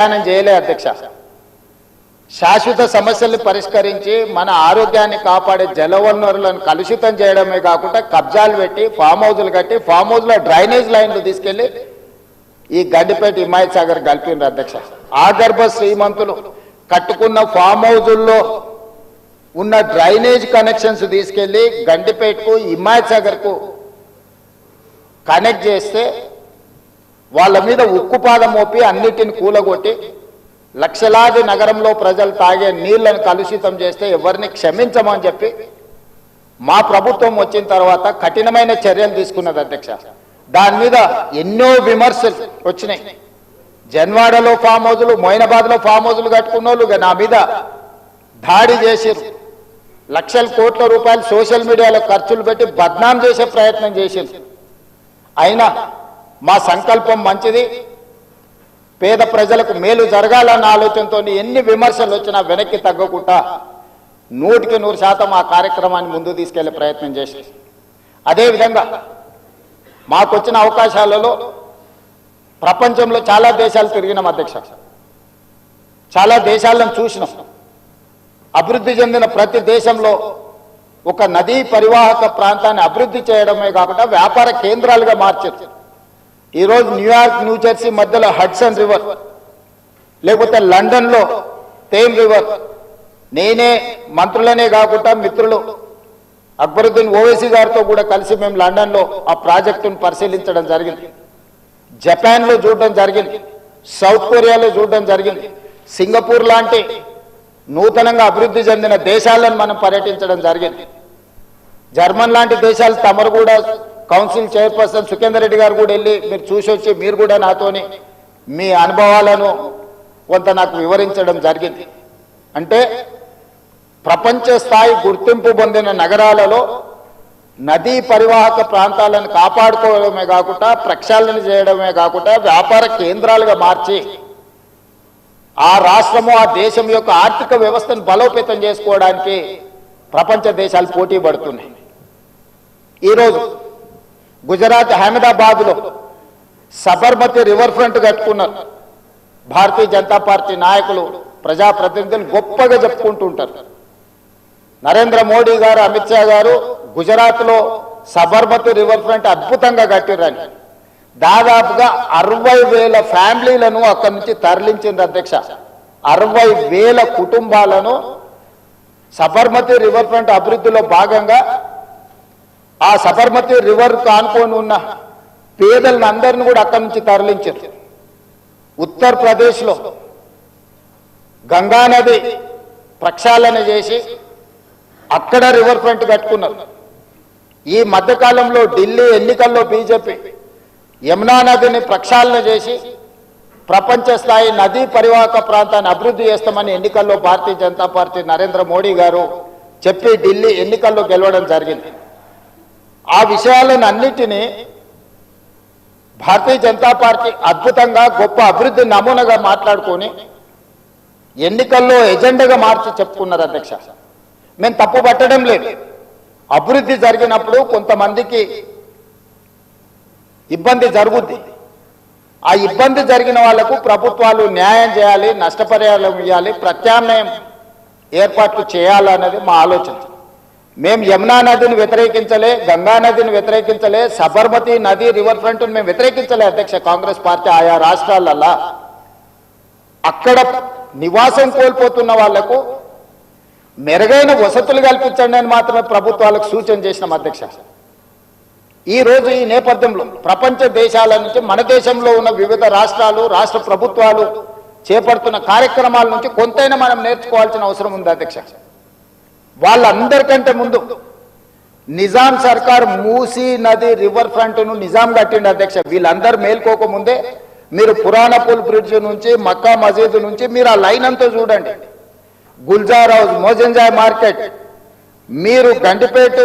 ప్రయాణం చేయలే అధ్యక్ష. శాశ్వత సమస్యలను పరిష్కరించి మన ఆరోగ్యాన్ని కాపాడే జలవనరులను కలుషితం చేయడమే కాకుండా కబ్జాలు పెట్టి ఫామ్ హౌజులు కట్టి ఫామ్ హౌస్లో డ్రైనేజ్ లైన్లు తీసుకెళ్ళి ఈ గండిపేట హిమాయత్ సాగర్ కలిపిండ్రు అధ్యక్ష. ఆగర్భ శ్రీమంతులు కట్టుకున్న ఫామ్ హౌజుల్లో ఉన్న డ్రైనేజ్ కనెక్షన్స్ తీసుకెళ్ళి గండిపేటకు హిమాయత్ సాగర్కు కనెక్ట్ చేస్తే వాళ్ళ మీద ఉక్కుపాదం మోపి అన్నిటిని కూలగొట్టి లక్షలాది నగరంలో ప్రజలు తాగే నీళ్ళను కలుషితం చేస్తే ఎవరిని క్షమించమని చెప్పి మా ప్రభుత్వం వచ్చిన తర్వాత కఠినమైన చర్యలు తీసుకున్నది అధ్యక్ష. దాని మీద ఎన్నో విమర్శలు వచ్చినాయి. జన్వాడలో ఫామ్ హౌజులు మొయినాబాద్లో ఫామ్ హౌజులు కట్టుకున్న నా మీద దాడి చేసిరు లక్షల కోట్ల రూపాయలు సోషల్ మీడియాలో ఖర్చులు పెట్టి బద్నాం చేసే ప్రయత్నం చేసింది అయినా మా సంకల్పం మంచిది. పేద ప్రజలకు మేలు జరగాలన్న ఆలోచనతో ఎన్ని విమర్శలు వచ్చినా వెనక్కి తగ్గకుండా నూటికి నూరు శాతం ఆ కార్యక్రమాన్ని ముందు తీసుకెళ్ళే ప్రయత్నం చేసి అదేవిధంగా మాకు వచ్చిన అవకాశాలలో ప్రపంచంలో చాలా దేశాలు తిరిగినాం అధ్యక్ష. చాలా దేశాలను చూసినాం. అభివృద్ధి చెందిన ప్రతి దేశంలో ఒక నదీ పరివాహక ప్రాంతాన్ని అభివృద్ధి చేయడమే కాకుండా వ్యాపార కేంద్రాలుగా మార్చారు. ఈరోజు న్యూయార్క్ న్యూ జెర్సీ మధ్యలో హడ్సన్ రివర్ లేకపోతే లండన్లో తేమ్ రివర్. నేనే మంత్రులనే కాకుండా మిత్రులు. అక్బరుద్దీన్ ఓవైసీ గారితో కూడా కలిసి మేము లండన్లో ఆ ప్రాజెక్టును పరిశీలించడం జరిగింది. జపాన్లో చూడడం జరిగింది. సౌత్ కొరియాలో చూడడం జరిగింది. సింగపూర్ లాంటి నూతనంగా అభివృద్ధి చెందిన దేశాలను మనం పర్యటించడం జరిగింది. జర్మన్ లాంటి దేశాలు తమరు కూడా కౌన్సిల్ చైర్పర్సన్ సుఖేందర్ రెడ్డి గారు కూడా వెళ్ళి మీరు చూసి వచ్చి మీరు కూడా నాతోని మీ అనుభవాలను కొంత నాకు వివరించడం జరిగింది. అంటే ప్రపంచ స్థాయి గుర్తింపు పొందిన నగరాలలో నదీ పరివాహక ప్రాంతాలను కాపాడుకోవడమే కాకుండా ప్రక్షాళన చేయడమే కాకుండా వ్యాపార కేంద్రాలుగా మార్చి ఆ రాష్ట్రము ఆ దేశం యొక్క ఆర్థిక వ్యవస్థను బలోపేతం చేసుకోవడానికి ప్రపంచ దేశాలు పోటీ పడుతున్నాయి. ఈరోజు గుజరాత్ అహ్మదాబాద్లో సబర్మతి రివర్ ఫ్రంట్ కట్టుకున్నారు. భారతీయ జనతా పార్టీ నాయకులు ప్రజాప్రతినిధులు గొప్పగా చెప్పుకుంటుంటారు. నరేంద్ర మోడీ గారు అమిత్ షా గారు గుజరాత్లో సబర్మతి రివర్ ఫ్రంట్ అద్భుతంగా కట్టిరని దాదాపుగా అరవై వేల ఫ్యామిలీలను అక్కడి నుంచి తరలించింది అధ్యక్ష. అరవై వేల కుటుంబాలను సబర్మతి రివర్ ఫ్రంట్ అభివృద్ధిలో భాగంగా ఆ సబర్మతి రివర్ కానుకొని ఉన్న పేదలను అందరిని కూడా అక్కడి నుంచి తరలించారు ఉత్తరప్రదేశ్లో గంగా నది ప్రక్షాళన చేసి అక్కడ రివర్ ఫ్రంట్ కట్టుకున్నారు. ఈ మధ్యకాలంలో ఢిల్లీ ఎన్నికల్లో బీజేపీ యమునా నదిని ప్రక్షాళన చేసి ప్రపంచ స్థాయి నదీ పరివాహక ప్రాంతాన్ని అభివృద్ధి చేస్తామని ఎన్నికల్లో భారతీయ జనతా పార్టీ నరేంద్ర మోడీ గారు చెప్పి ఢిల్లీ ఎన్నికల్లో గెలవడం జరిగింది. ఆ విషయాలను అన్నిటినీ భారతీయ జనతా పార్టీ అద్భుతంగా గొప్ప అభివృద్ధి నమూనాగా మాట్లాడుకొని ఎన్నికల్లో ఎజెండాగా మార్చి చెప్పుకున్నారు అధ్యక్ష. మేము తప్పు పట్టడం లేదు. అభివృద్ధి జరిగినప్పుడు కొంతమందికి ఇబ్బంది జరుగుద్ది. ఆ ఇబ్బంది జరిగిన వాళ్ళకు ప్రభుత్వాలు న్యాయం చేయాలి నష్టపరిహారం ఇవ్వాలి ప్రత్యామ్నాయం ఏర్పాట్లు చేయాలన్నది మా ఆలోచన. మేము యమునా నదిని వ్యతిరేకించలే గంగా నదిని వ్యతిరేకించలే సబర్మతి నది రివర్ ఫ్రంట్ మేము వ్యతిరేకించలే అధ్యక్ష కాంగ్రెస్ పార్టీ ఆయా రాష్ట్రాలల్లా. అక్కడ నివాసం కోల్పోతున్న వాళ్ళకు మెరుగైన వసతులు కల్పించండి అని మాత్రమే ప్రభుత్వాలకు సూచన చేసినాం అధ్యక్ష. ఈ రోజు ఈ నేపథ్యంలో ప్రపంచ దేశాల నుంచి మన దేశంలో ఉన్న వివిధ రాష్ట్రాలు రాష్ట్ర ప్రభుత్వాలు చేపడుతున్న కార్యక్రమాల నుంచి కొంతైనా మనం నేర్చుకోవాల్సిన అవసరం ఉంది అధ్యక్ష. వాళ్ళందరికంటే ముందు నిజాం సర్కార్ మూసీ నది రివర్ ఫ్రంట్ను నిజాం కట్టిండి అధ్యక్ష. వీళ్ళందరూ మేల్కోకముందే మీరు పురాణపూల్ బ్రిడ్జ్ నుంచి మక్కా మసీదు నుంచి మీరు ఆ లైన్ అంతా చూడండి. Gulzar House Mozamjahi Market. మీరు గండిపేట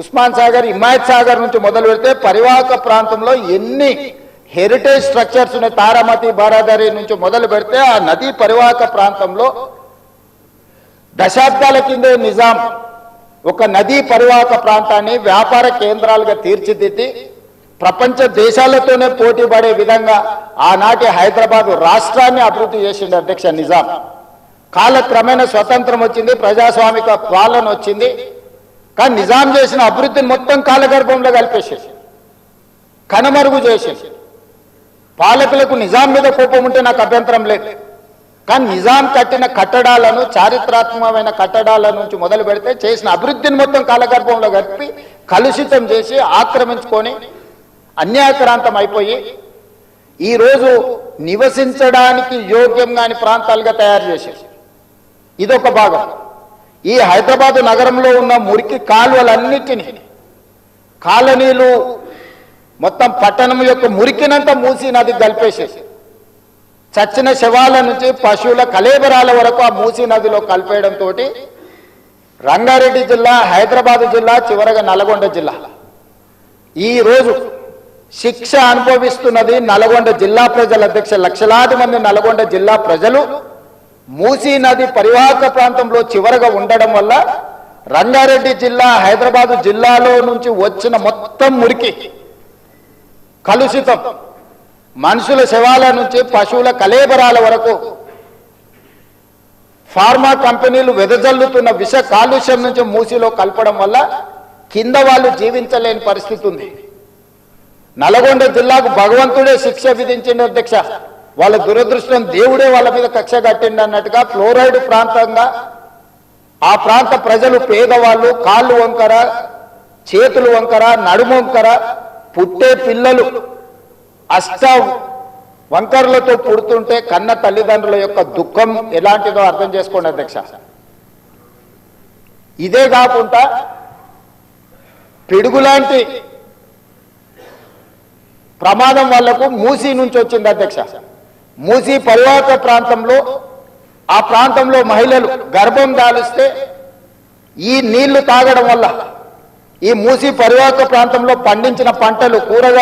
ఉస్మాన్ సాగర్ హిమాయత్ సాగర్ నుంచి మొదలు పెడితే పరివాహక ప్రాంతంలో ఎన్ని హెరిటేజ్ స్ట్రక్చర్స్ ఉన్నాయి? తారామతి బారాదరి నుంచి మొదలు పెడితే ఆ నదీ పరివాహక ప్రాంతంలో దశాబ్దాల కిందే నిజాం ఒక నదీ పరివాహక ప్రాంతాన్ని వ్యాపార కేంద్రాలుగా తీర్చిదిద్ది ప్రపంచ దేశాలతోనే పోటీ పడే విధంగా ఆనాటి హైదరాబాద్ రాష్ట్రాన్ని అభివృద్ధి చేసిండు అధ్యక్ష నిజాం. కాలక్రమేణా స్వతంత్రం వచ్చింది ప్రజాస్వామిక పాలన వచ్చింది. కానీ నిజాం చేసిన అభివృద్ధిని మొత్తం కాలగర్భంలో కలిపేసేసి కనుమరుగు చేసేసి పాలకులకు నిజాం మీద కోపం ఉంటే నాకు అభ్యంతరం లేదు. కానీ నిజాం కట్టిన కట్టడాలను చారిత్రాత్మకమైన కట్టడాల నుంచి మొదలు పెడితే చేసిన అభివృద్ధిని మొత్తం కాలగర్భంలో కలిపి కలుషితం చేసి ఆక్రమించుకొని అన్యాక్రాంతం అయిపోయి ఈరోజు నివసించడానికి యోగ్యం కాని ప్రాంతాలుగా తయారు చేసేసి ఇదొక భాగం. ఈ హైదరాబాదు నగరంలో ఉన్న మురికి కాలువలన్నిటినీ కాలనీలు మొత్తం పట్టణం యొక్క మురికినంతా మూసి నది కలిపేసేసి చచ్చిన శవాల నుంచి పశువుల కలేబరాల వరకు ఆ మూసీ నదిలో కలిపేయడంతో రంగారెడ్డి జిల్లా హైదరాబాద్ జిల్లా చివరగా నల్గొండ జిల్లా. ఈ రోజు శిక్ష అనుభవిస్తున్నది నల్గొండ జిల్లా ప్రజల అధ్యక్ష లక్షలాది మంది నల్గొండ జిల్లా ప్రజలు. మూసీ నది పరివాహక ప్రాంతంలో చివరగా ఉండడం వల్ల రంగారెడ్డి జిల్లా హైదరాబాదు జిల్లాలో నుంచి వచ్చిన మొత్తం మురికి కలుషితం. మనుషుల శవాల నుంచి పశువుల కలేబరాల వరకు ఫార్మా కంపెనీలు వెదజల్లుతున్న విష కాలుష్యం నుంచి మూసిలో కలపడం వల్ల కింద వాళ్ళు జీవించలేని పరిస్థితి ఉంది. నల్గొండ జిల్లాకు భగవంతుడే శిక్ష విధించిన అధ్యక్ష. వాళ్ళ దురదృష్టం దేవుడే వాళ్ళ మీద కక్ష కట్టిండి అన్నట్టుగా ఫ్లోరైడ్ ప్రాంతంగా ఆ ప్రాంత ప్రజలు పేదవాళ్ళు కాళ్ళు వంకర చేతులు వంకర నడుము వంకర పుట్టే పిల్లలు అష్ట వంకర్లతో పుడుతుంటే కన్న తల్లిదండ్రుల యొక్క దుఃఖం ఎలాంటిదో అర్థం చేసుకోండి అధ్యక్ష. ఇదే కాకుండా పిడుగులాంటి ప్రమాదం వాళ్ళకు మూసీ నుంచి వచ్చింది అధ్యక్ష. మూసీ పరివాహక ప్రాంతంలో ఆ ప్రాంతంలో మహిళలు గర్భం దాలిస్తే ఈ నీళ్ళు తాగడం వల్ల ఈ మూసీ పరివాహక ప్రాంతంలో పండించిన పంటలు కూరగాయలు